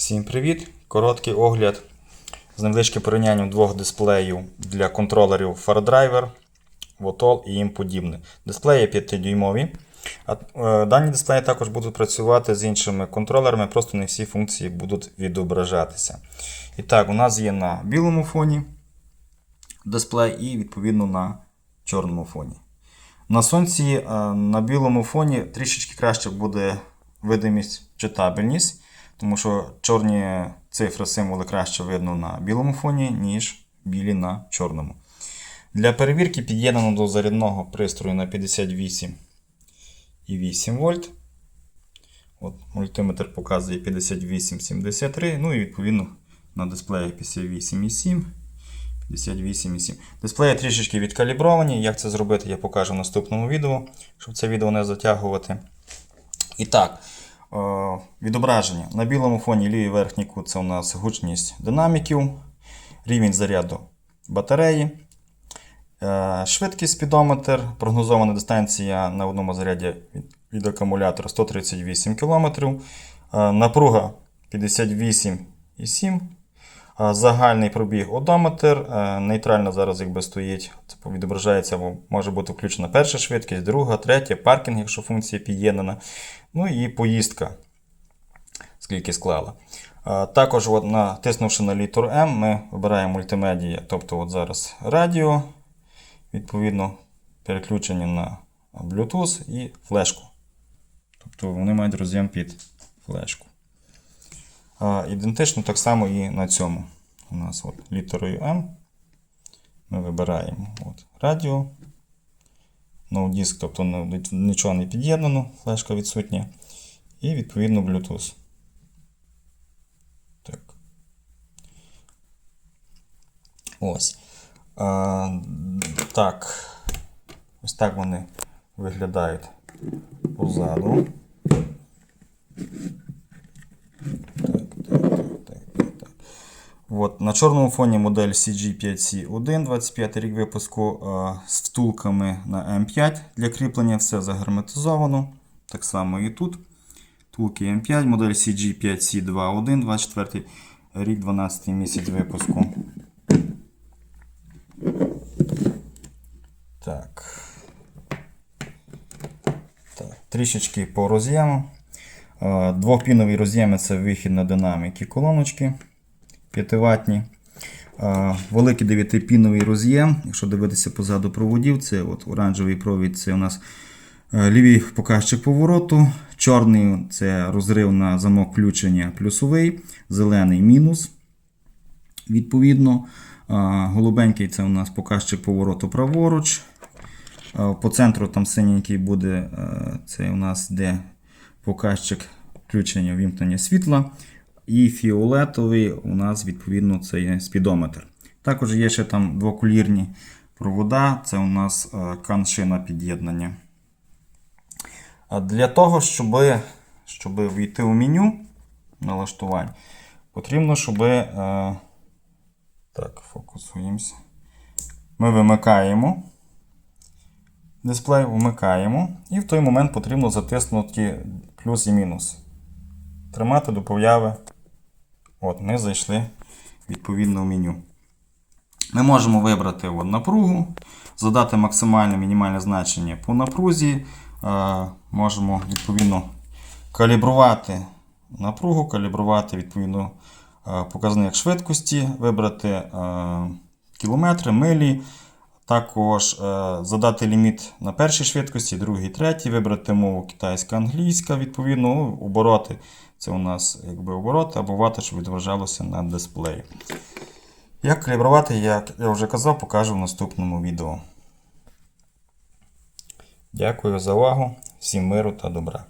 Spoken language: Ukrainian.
Всім привіт! Короткий огляд з невеличким порівнянням двох дисплеїв для контролерів FarDriver, Votol і їм подібне. Дисплеї 5-дюймові. А, е, дані дисплеї також будуть працювати з іншими контролерами, просто не всі функції будуть відображатися. І так, у нас є на білому фоні дисплей і відповідно на чорному фоні. На сонці е, на білому фоні трішечки краще буде видимість, читабельність, тому що чорні цифри, символи краще видно на білому фоні, ніж білі на чорному. Для перевірки під'єднано до зарядного пристрою на 58,8 вольт. От, мультиметр показує 58,73, ну і відповідно на дисплеї 58,7. 58,7. Дисплеї трішечки відкалібровані. Як це зробити, я покажу в наступному відео, щоб це відео не затягувати. І так, відображення. На білому фоні лівий верхній кут це у нас гучність динаміків, рівень заряду батареї, е, швидкість спідометр, прогнозована дистанція на одному заряді від, акумулятора 138 км, е, напруга 58,7 а, Загальний пробіг одометр. е, Нейтрально зараз якби стоїть. Це відображається, або може бути включена перша швидкість, друга, третя, паркінг, якщо функція під'єднана. Ну і поїздка, скільки склала. Також, от, натиснувши на літеру М, ми вибираємо мультимедія, тобто от зараз радіо, відповідно, переключення на Bluetooth і флешку. Тобто вони мають роз'єм під флешку. Ідентично так само і на цьому. У нас от літерою М. Ми вибираємо от, радіо. No тобто нічого не під'єднано, флешка відсутня. І відповідно Bluetooth. Так. Ось. А, так. Ось так вони виглядають позаду. От, на чорному фоні модель CG5C1, 25 рік випуску з втулками на M5 для кріплення, все загерметизовано. Так само і тут. Втулки M5, модель CG5C21, 24 рік, 12 місяць випуску. Так. так. Трішечки по роз'єму. А, Двохпінові роз'єми це вихід на динаміки колоночки. 5 ватні. Великий 9-піновий роз'єм. Якщо дивитися позаду проводів, це от оранжевий провід це у нас е, лівий показчик повороту. Чорний це розрив на замок включення плюсовий, зелений мінус. Відповідно, голубенький це у нас показчик повороту праворуч. По центру там синенький буде е, це у нас де показчик включення вімкнення світла. І фіолетовий у нас, відповідно, це є спідометр. Також є ще там двокулірні провода, це у нас е, каншина під'єднання. Для того, щоб, щоб війти у меню налаштувань, потрібно, щоб. е, Так, фокусуємося. Ми вимикаємо. Дисплей вмикаємо. І в той момент потрібно затиснути плюс і мінус. Тримати до появи. От, Ми зайшли відповідно в меню. Ми можемо вибрати от, напругу, задати максимальне мінімальне значення по напрузі. Е, можемо відповідно калібрувати напругу, калібрувати відповідно е, показник швидкості, вибрати е, кілометри, милі. Також е, задати ліміт на першій швидкості, другій, третій, вибрати мову китайська, англійська, відповідно, ну, обороти. Це у нас якби обороти або вата, щоб відображалося на дисплеї. Як калібрувати, як я вже казав, покажу в наступному відео. Дякую за увагу, всім миру та добра.